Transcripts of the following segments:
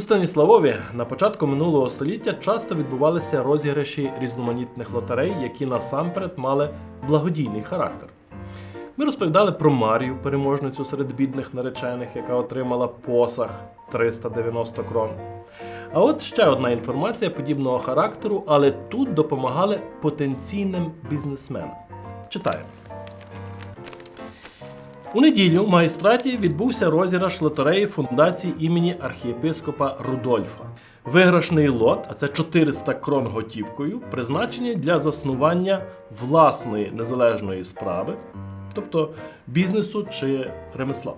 Станіславові на початку минулого століття часто відбувалися розіграші різноманітних лотерей, які насамперед мали благодійний характер. Ми розповідали про Марію, переможницю серед бідних наречених, яка отримала посаг 390 крон. А от ще одна інформація подібного характеру, але тут допомагали потенційним бізнесменам. Читаємо. У неділю в магістраті відбувся розіграш лотереї фундації імені архієпископа Рудольфа. Виграшний лот, а це 400 крон готівкою, призначені для заснування власної незалежної справи, тобто бізнесу чи ремесла.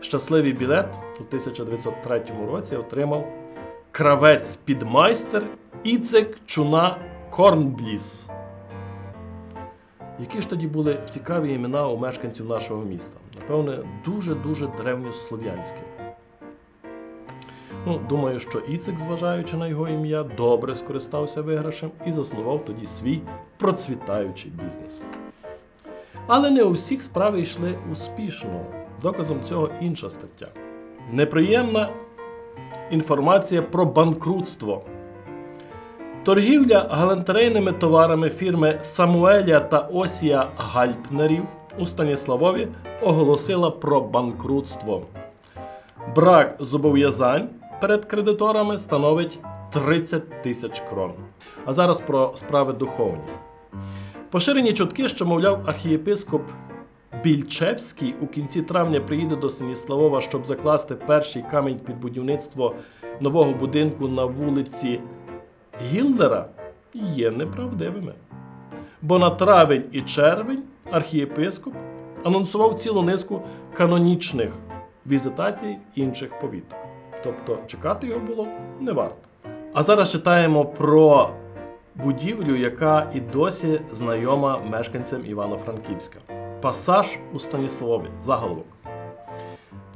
Щасливий білет у 1903 році отримав кравець підмайстер Іцек Чуна Корнбліс. Які ж тоді були цікаві імена у мешканців нашого міста? Напевне, дуже-дуже древньослов'янські. Ну, думаю, що Іцик, зважаючи на його ім'я, добре скористався виграшем і заснував тоді свій процвітаючий бізнес. Але не у всіх справи йшли успішно. Доказом цього інша стаття. Неприємна інформація про банкрутство. Торгівля галантерейними товарами фірми Самуеля та Осія Гальпнерів у Станіславові оголосила про банкрутство. Брак зобов'язань перед кредиторами становить 30 тисяч крон. А зараз про справи духовні. Поширені чутки, що, мовляв, архієпископ Більчевський у кінці травня приїде до Станіславова, щоб закласти перший камінь під будівництво нового будинку на вулиці Гілдера, є неправдивими. Бо на травень і червень архієпископ анонсував цілу низку канонічних візитацій інших повіток. Тобто чекати його було не варто. А зараз читаємо про будівлю, яка і досі знайома мешканцям Івано-Франківська. Пасаж у Станіславові. Заголовок.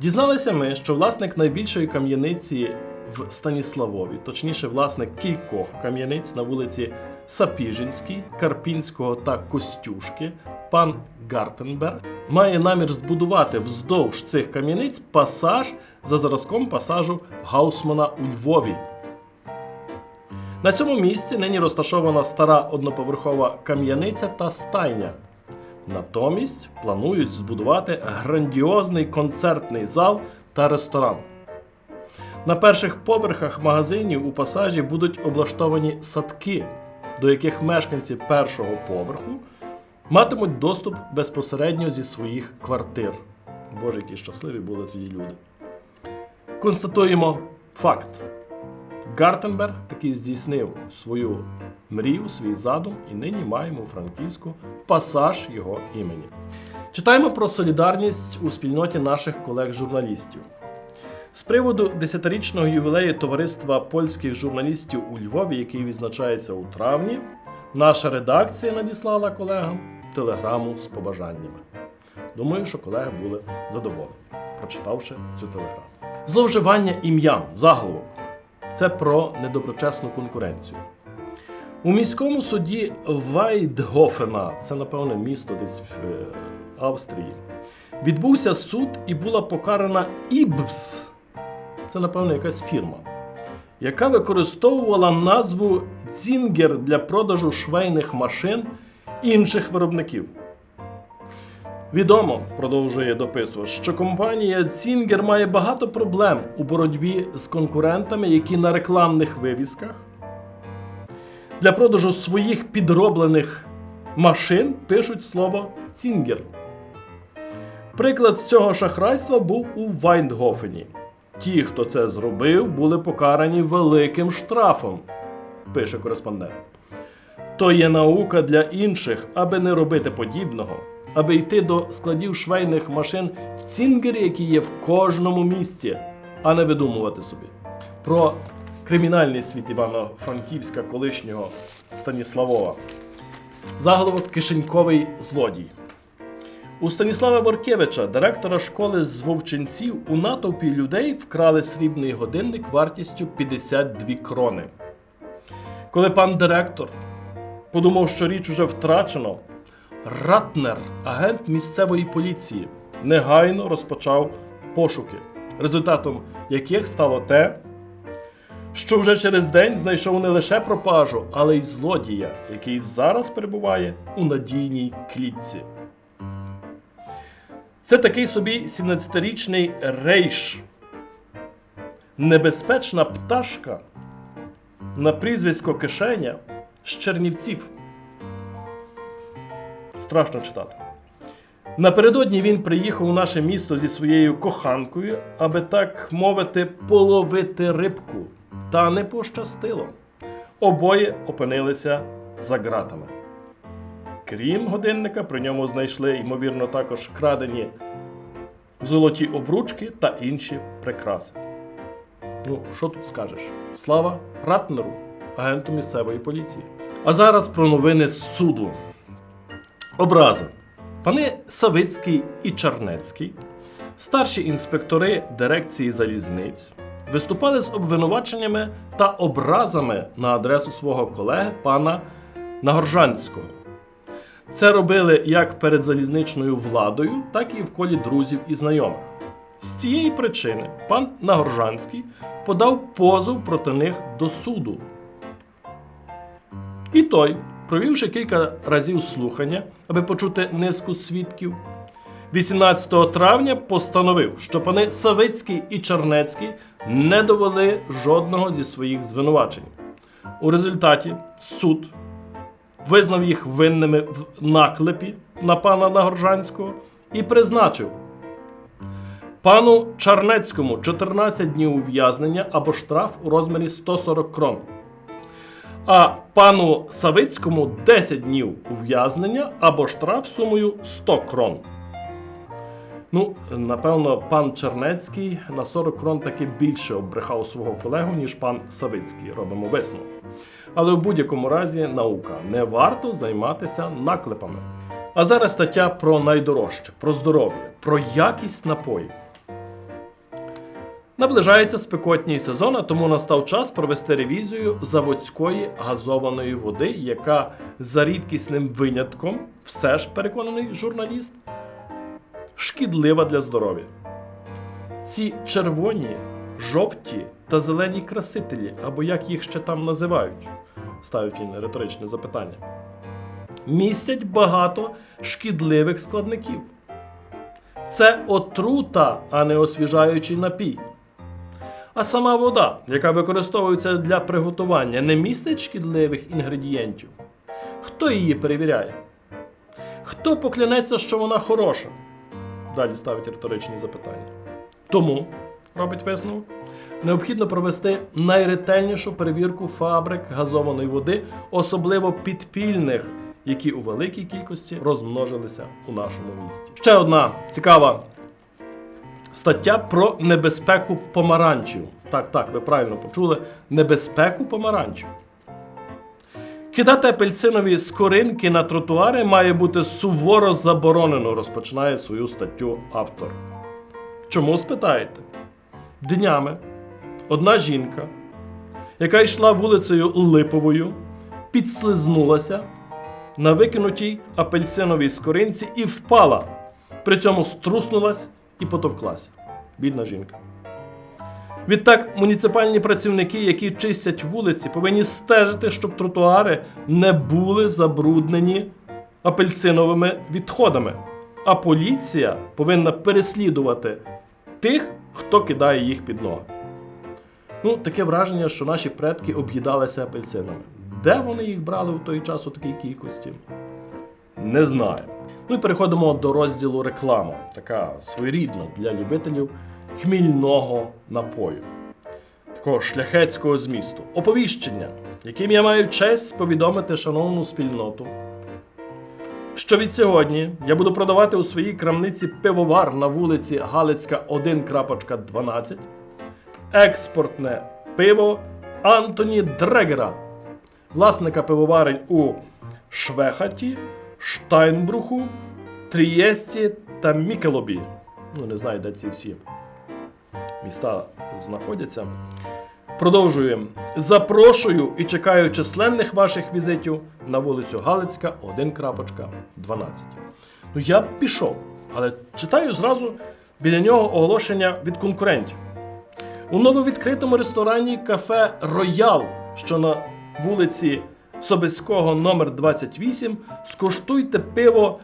Дізналися ми, що власник найбільшої кам'яниці в Станіславові, точніше, власник кількох кам'яниць на вулиці Сапіжинській, Карпінського та Костюшки, пан Гартенберг, має намір збудувати вздовж цих кам'яниць пасаж за зразком пасажу Гаусмана у Львові. На цьому місці нині розташована стара одноповерхова кам'яниця та стайня. Натомість планують збудувати грандіозний концертний зал та ресторан. На перших поверхах магазинів у пасажі будуть облаштовані садки, до яких мешканці першого поверху матимуть доступ безпосередньо зі своїх квартир. Боже, які щасливі були тоді люди. Констатуємо факт. Гартенберг таки здійснив свою мрію, свій задум, і нині маємо у Франківську пасаж його імені. Читаємо про солідарність у спільноті наших колег-журналістів. З приводу 10-річного ювілею товариства польських журналістів у Львові, який відзначається у травні, наша редакція надіслала колегам телеграму з побажаннями. Думаю, що колеги були задоволені, прочитавши цю телеграму. Зловживання ім'ям заголовок це про недоброчесну конкуренцію. У міському суді Вайдгофена, це напевне місто десь в е, Австрії, відбувся суд і була покарана Ібс. Це, напевно, якась фірма, яка використовувала назву Цінгер для продажу швейних машин інших виробників. Відомо, продовжує дописувач, що компанія Цінгер має багато проблем у боротьбі з конкурентами, які на рекламних вивісках для продажу своїх підроблених машин пишуть слово Цінгер. Приклад цього шахрайства був у Вайндгофені. Ті, хто це зробив, були покарані великим штрафом, пише кореспондент. То є наука для інших, аби не робити подібного, аби йти до складів швейних машин цінгери, які є в кожному місті, а не видумувати собі. Про кримінальний світ Івано-Франківська колишнього Станіславова. Заголовок Кишеньковий злодій. У Станіслава Воркевича, директора школи з Вовчинців, у натовпі людей вкрали срібний годинник вартістю 52 крони. Коли пан директор подумав, що річ уже втрачено, Ратнер, агент місцевої поліції, негайно розпочав пошуки, результатом яких стало те, що вже через день знайшов не лише пропажу, але й злодія, який зараз перебуває у надійній клітці. Це такий собі 17-річний рейш. Небезпечна пташка на прізвисько кишеня з Чернівців. Страшно читати. Напередодні він приїхав у наше місто зі своєю коханкою, аби так мовити, половити рибку. Та не пощастило. Обоє опинилися за ґратами. Крім годинника, при ньому знайшли, ймовірно, також крадені золоті обручки та інші прикраси. Ну, що тут скажеш? Слава Ратнеру, агенту місцевої поліції. А зараз про новини з суду. Образа. Пани Савицький і Чарнецький, старші інспектори дирекції залізниць, виступали з обвинуваченнями та образами на адресу свого колеги пана Нагоржанського. Це робили як перед залізничною владою, так і в колі друзів і знайомих. З цієї причини пан Нагоржанський подав позов проти них до суду. І той, провівши кілька разів слухання, аби почути низку свідків, 18 травня постановив, що пани Савицький і Чернецький не довели жодного зі своїх звинувачень. У результаті суд визнав їх винними в наклепі на пана Нагоржанського і призначив пану Чарнецькому 14 днів ув'язнення або штраф у розмірі 140 крон. А пану Савицькому 10 днів ув'язнення або штраф сумою 100 крон. Ну, напевно, пан Чернецький на 40 крон таки більше обрехав свого колегу, ніж пан Савицький. Робимо висновок. Але в будь-якому разі наука не варто займатися наклепами. А зараз стаття про найдорожче, про здоров'я, про якість напоїв. Наближається спекотній сезон, а тому настав час провести ревізію заводської газованої води, яка за рідкісним винятком, все ж переконаний журналіст, шкідлива для здоров'я. Ці червоні, жовті та зелені красителі, або як їх ще там називають, ставить він риторичне запитання, містять багато шкідливих складників. Це отрута, а не освіжаючий напій. А сама вода, яка використовується для приготування, не містить шкідливих інгредієнтів. Хто її перевіряє? Хто поклянеться, що вона хороша? Далі ставить риторичні запитання. Тому, робить висновок, необхідно провести найретельнішу перевірку фабрик газованої води, особливо підпільних, які у великій кількості розмножилися у нашому місті. Ще одна цікава стаття про небезпеку помаранчів. Так, так, ви правильно почули. Небезпеку помаранчів. Кидати апельсинові скоринки на тротуари має бути суворо заборонено, розпочинає свою статтю автор. Чому спитаєте? Днями одна жінка, яка йшла вулицею Липовою, підслизнулася на викинутій апельсиновій скоринці і впала. При цьому струснулась і потовклась. Бідна жінка. Відтак, муніципальні працівники, які чистять вулиці, повинні стежити, щоб тротуари не були забруднені апельсиновими відходами. А поліція повинна переслідувати тих, хто кидає їх під ноги. Ну, таке враження, що наші предки об'їдалися апельсинами. Де вони їх брали в той час у такій кількості? Не знаю. Ну і переходимо до розділу реклама, така своєрідна для любителів хмільного напою, такого шляхетського змісту. Оповіщення, яким я маю честь повідомити шановну спільноту, що від сьогодні я буду продавати у своїй крамниці пивовар на вулиці Галицька 1.12, експортне пиво Антоні Дрегера, власника пивоварень у Швехаті, Штайнбруху, Трієсті та Мікелобі. Ну, не знаю, де ці всі міста знаходяться. Продовжуємо. Запрошую і чекаю численних ваших візитів на вулицю Галицька 1.12. Ну, я б пішов, але читаю зразу біля нього оголошення від конкурентів. У нововідкритому ресторані кафе Роял, що на вулиці Собеського номер 28, скуштуйте пиво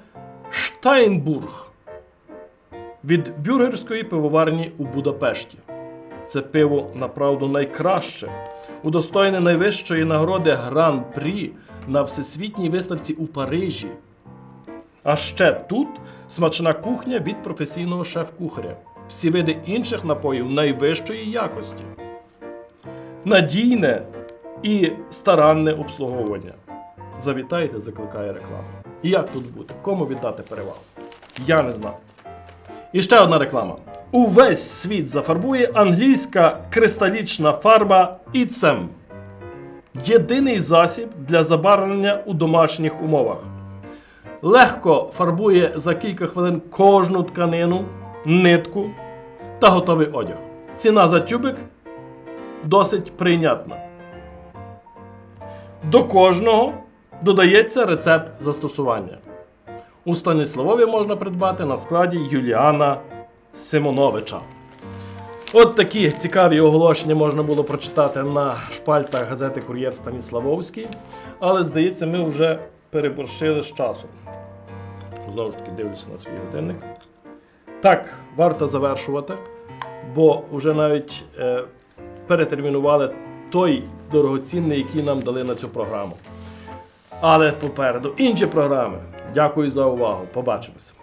Штайнбург від бюргерської пивоварні у Будапешті. Це пиво направду найкраще, удостоєне найвищої нагороди Гран-прі на всесвітній виставці у Парижі. А ще тут смачна кухня від професійного шеф-кухаря. Всі види інших напоїв найвищої якості. Надійне і старанне обслуговування. Завітайте, закликає реклама. І як тут бути? Кому віддати перевагу? Я не знаю. І ще одна реклама. Увесь світ зафарбує англійська кристалічна фарба Іцем. Єдиний засіб для забарвлення у домашніх умовах. Легко фарбує за кілька хвилин кожну тканину, нитку та готовий одяг. Ціна за тюбик досить прийнятна. До кожного додається рецепт застосування. У Станіславові можна придбати на складі Юліана Симоновича. От такі цікаві оголошення можна було прочитати на шпальтах газети Кур'єр Станіславовський. Але здається, ми вже переборщили з часом. Знову ж таки, дивлюся на свій годинник. Так, варто завершувати, бо вже навіть е, перетермінували той дорогоцінний, який нам дали на цю програму. Але попереду інші програми. Дякую за увагу. Побачимось.